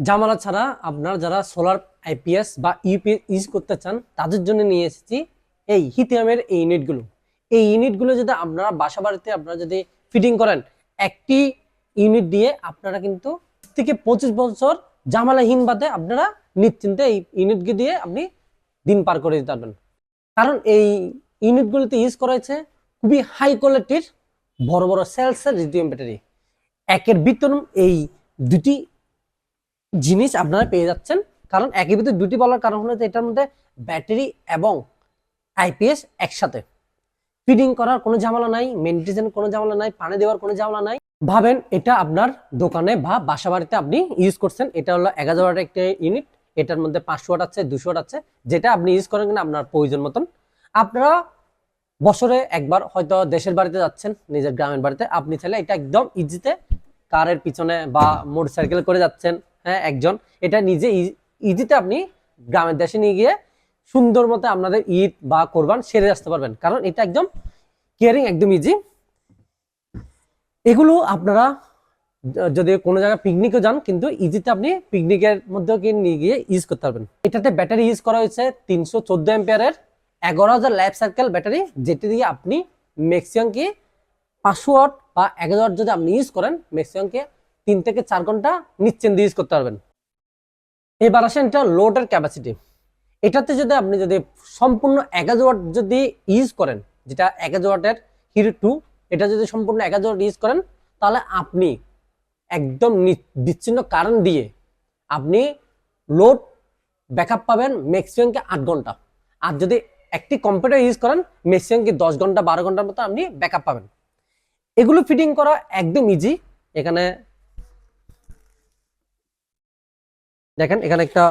জামালা ছাড়া আপনার যারা সোলার আইপিএস বা ইউপিএস ইউজ করতে চান, তাদের জন্য নিয়ে এসেছি এই হিথিয়ামের এই ইউনিটগুলো এই ইউনিটগুলো যদি আপনারা বাসা বাড়িতে আপনারা যদি ফিটিং করেন, একটি ইউনিট দিয়ে আপনারা কিন্তু থেকে পঁচিশ বছর জামালাহীন বাদে আপনারা নিশ্চিন্তে এই ইউনিটকে দিয়ে আপনি দিন পার করে দিতে পারবেন। কারণ এই ইউনিটগুলোতে ইউজ করা হয়েছে খুবই হাই কোয়ালিটির বড় বড় সেলসের লিথিয়াম ব্যাটারি একের ভিতর এই দুটি জিনিস আপনারা পেয়ে যাচ্ছেন। কারণ একই ভিতরে দুটি বলার কারণ হলো যে এটার মধ্যে ব্যাটারি এবং আইপিএস একসাথে। ফিডিং করার কোনো ঝামেলা নাই মেনটেন কোনো ঝামেলা নাই, পানি দেওয়ার কোনো ঝামেলা নাই। ভাবেন এটা আপনার দোকানে বা বাসা বাড়িতে আপনি ইউজ করছেন, এটা হলো হাজার ওয়াটের একটা ইউনিট এটার মধ্যে পাঁচশো ওয়াট আছে, দুশো ওয়াট আছে, যেটা আপনি ইউজ করেন কিনা আপনার প্রয়োজন মতন। আপনারা বছরে একবার হয়তো দেশের বাড়িতে যাচ্ছেন, নিজের গ্রামের বাড়িতে, আপনি চাইলে এটা একদম ইজিতে কারের পিছনে বা মোটর সাইকেল করে যাচ্ছেন হ্যাঁ একজন। এটা নিজে ইজিতে আপনি গ্রামের দেশে নিয়ে গিয়ে সুন্দর মতো আপনাদের ঈদ বা কোরবান সেরে আসতে পারবেন। কারণ এটা একদম কেয়ারিং একদম ইজি এগুলো আপনারা যদি কোনো জায়গায় পিকনিকও যান, কিন্তু ইজিতে আপনি পিকনিকের মধ্যেও নিয়ে গিয়ে ইউজ করতে পারবেন। এটাতে ব্যাটারি ইউজ করা হয়েছে তিনশো চোদ্দ এম্পিয়ারের এগারো হাজার লাইফ সার্কেল ব্যাটারি যেটি দিয়ে আপনি ম্যাক্সিমাম কি পাঁচশো ওয়াট বা এক হাজার যদি আপনি ইউজ করেন ম্যাক্সিমাম কি তিন থেকে চার ঘণ্টা নিশ্চিন্তে ইউজ করতে পারবেন। এবার আসেন এটা লোডের ক্যাপাসিটি এটাতে যদি আপনি যদি সম্পূর্ণ হাজার ওয়াট যদি ইউজ করেন, যেটা ওয়াটের হিরো টু এটা যদি সম্পূর্ণ হাজার ওয়াট ইউজ করেন, তাহলে আপনি একদম বিচ্ছিন্ন কারেন্ট দিয়ে আপনি লোড ব্যাকআপ পাবেন ম্যাক্সিমামকে আট ঘণ্টা। আর যদি একটি কম্পিউটার ইউজ করেন ম্যাক্সিমাম কি দশ ঘণ্টা, বারো ঘণ্টার মতো আপনি ব্যাকআপ পাবেন। এগুলো ফিটিং করা একদম ইজি এখানে দেখেন, এখানে একটা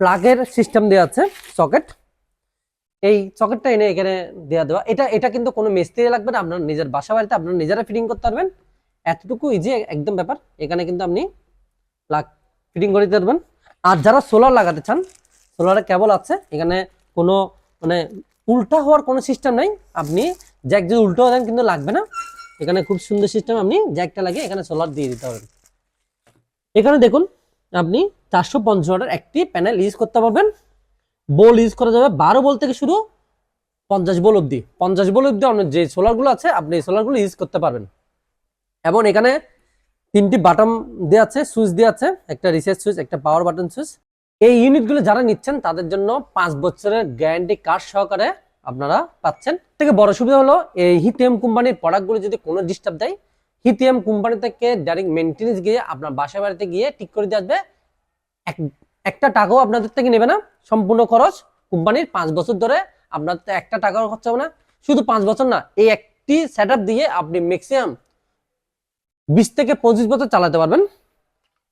প্লাগের সিস্টেম দেওয়া আছে সকেট এই সকেটটা এনে এখানে দেওয়া দেওয়া। এটা এটা কিন্তু কোনো মিস্ত্রি লাগবে না, আপনার নিজের বাসা বাড়িতে আপনার নিজেরা ফিটিং করতে পারবেন। এতটুকু ইজি একদম ব্যাপার। এখানে কিন্তু আপনি প্লাগ ফিটিং করে দিতে পারবেন। আর যারা সোলার লাগাতে চান সোলারের কেবল আছে, এখানে কোনো মানে উল্টা হওয়ার কোনো সিস্টেম নাই। আপনি জ্যাক যদি উল্টো দেন কিন্তু লাগবে না। এখানে খুব সুন্দর সিস্টেম আপনি জ্যাকটা লাগিয়ে এখানে সোলার দিয়ে দিতে পারবেন। এখানে দেখুন আপনি চারশো পঞ্চাশ একটি প্যানেল ইউজ করতে পারবেন। বোল ইউজ করা যাবে বারো বল থেকে শুরু পঞ্চাশ বল অব্দি পঞ্চাশ বল অব্দি আপনার যে সোলারগুলো আছে, আপনি এই সোলারগুলো ইউজ করতে পারবেন। এবং এখানে তিনটি বাটন দেওয়া আছে সুইচ দেওয়া আছে, একটা রিসেট সুইচ একটা পাওয়ার বাটন সুইচ এই ইউনিটগুলো যারা নিচ্ছেন, তাদের জন্য পাঁচ বছরের গ্যারান্টি কার্ড সহকারে আপনারা পাচ্ছেন। থেকে বড় সুবিধা হলো, এই হিটিএম কোম্পানির প্রোডাক্টগুলো যদি কোনো ডিস্টার্ব দেয় হিটিএম কোম্পানি থেকে ডাইরেক্ট মেনটেন্স গিয়ে আপনার বাসা বাড়িতে গিয়ে ঠিক করে দিয়ে আসবে। এক- একটা টাকাও আপনাদের থেকে নেবে না। সম্পূর্ণ খরচ কোম্পানির পাঁচ বছর ধরে আপনার তো একটা টাকাও খরচ হবে না। শুধু পাঁচ বছর না, এই একটি সেট দিয়ে আপনি ম্যাক্সিমাম বিশ থেকে পঁচিশ বছর চালাতে পারবেন।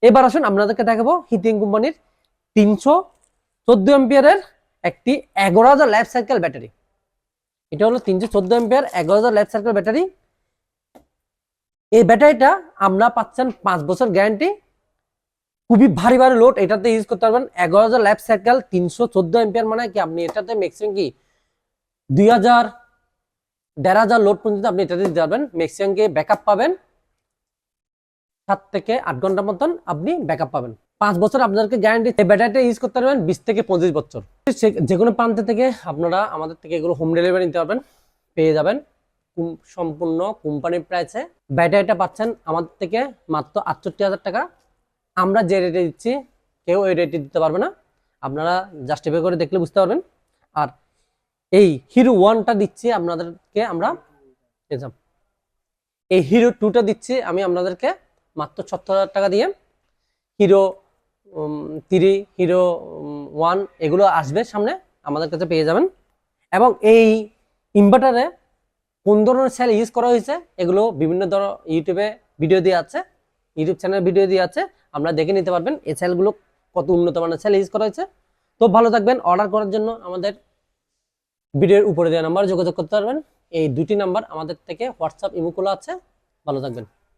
এবার আসুন আপনাদেরকে দেখাবো হিটিং কোম্পানির তিনশো চোদ্দ এম্পিয়ারের একটি এগারো হাজার লাইফ সাইকেল ব্যাটারি এটা হলো তিনশো চোদ্দ এম্পিয়ার এগারো হাজার লাইফ সাইকেল ব্যাটারি এই ব্যাটারিটা আমরা পাচ্ছেন পাঁচ বছর গ্যারান্টি। খুবই ভারী ভারী লোড এটাতে ইউজ করতে পারবেন এগারো হাজার লাইফ সাইকেল তিনশো চোদ্দ এম্পিয়ার মানে কি আপনি এটাতে ম্যাক্সিমাম কি দুই হাজার, দেড় হাজার লোড পর্যন্ত আপনি এটাতে দিতে পারবেন। ম্যাক্সিমাম কি ব্যাকআপ পাবেন। সাত থেকে আট ঘণ্টার মতন আপনি ব্যাকআপ পাবেন। পাঁচ বছর আপনাদেরকে গ্যারান্টি এই ব্যাটারিটা ইউজ করতে পারবেন বিশ থেকে পঁচিশ বছর। যে কোনো প্রান্ত থেকে আপনারা আমাদের থেকে এগুলো হোম ডেলিভারি নিতে পারবেন, পেয়ে যাবেন। সম্পূর্ণ কোম্পানির প্রাইসে ব্যাটারিটা পাচ্ছেন আমাদের থেকে মাত্র আটষট্টি হাজার টাকা। আমরা যে রেটে দিচ্ছি, কেউ ওই রেটে দিতে পারবে না। আপনারা জাস্টিফাই করে দেখলে বুঝতে পারবেন। আর এই হিরো ওয়ানটা দিচ্ছি আপনাদেরকে আমরা এই হিরো টুটা দিচ্ছি আমি আপনাদেরকে মাত্র সত্তর হাজার টাকা দিয়ে। হিরো থ্রি হিরো ওয়ান এগুলো আসবে সামনে, আমাদের কাছে পেয়ে যাবেন। এবং এই ইনভার্টারে কোন ধরনের সেল ইউজ করা হয়েছে, এগুলো বিভিন্ন ধর ইউটিউবে ভিডিও দিয়ে আছে ইউটিউব চ্যানেল ভিডিও দিয়ে আছে আপনারা দেখে নিতে পারবেন এই সেলগুলো কত উন্নত মানের সেল ইউজ করা হয়েছে। তো ভালো থাকবেন অর্ডার করার জন্য আমাদের ভিডিওর উপরে দেওয়া নাম্বার যোগাযোগ করতে পারবেন। এই দুটি নাম্বার আমাদের থেকে হোয়াটসঅ্যাপ ইমো খোলা আছে। ভালো থাকবেন।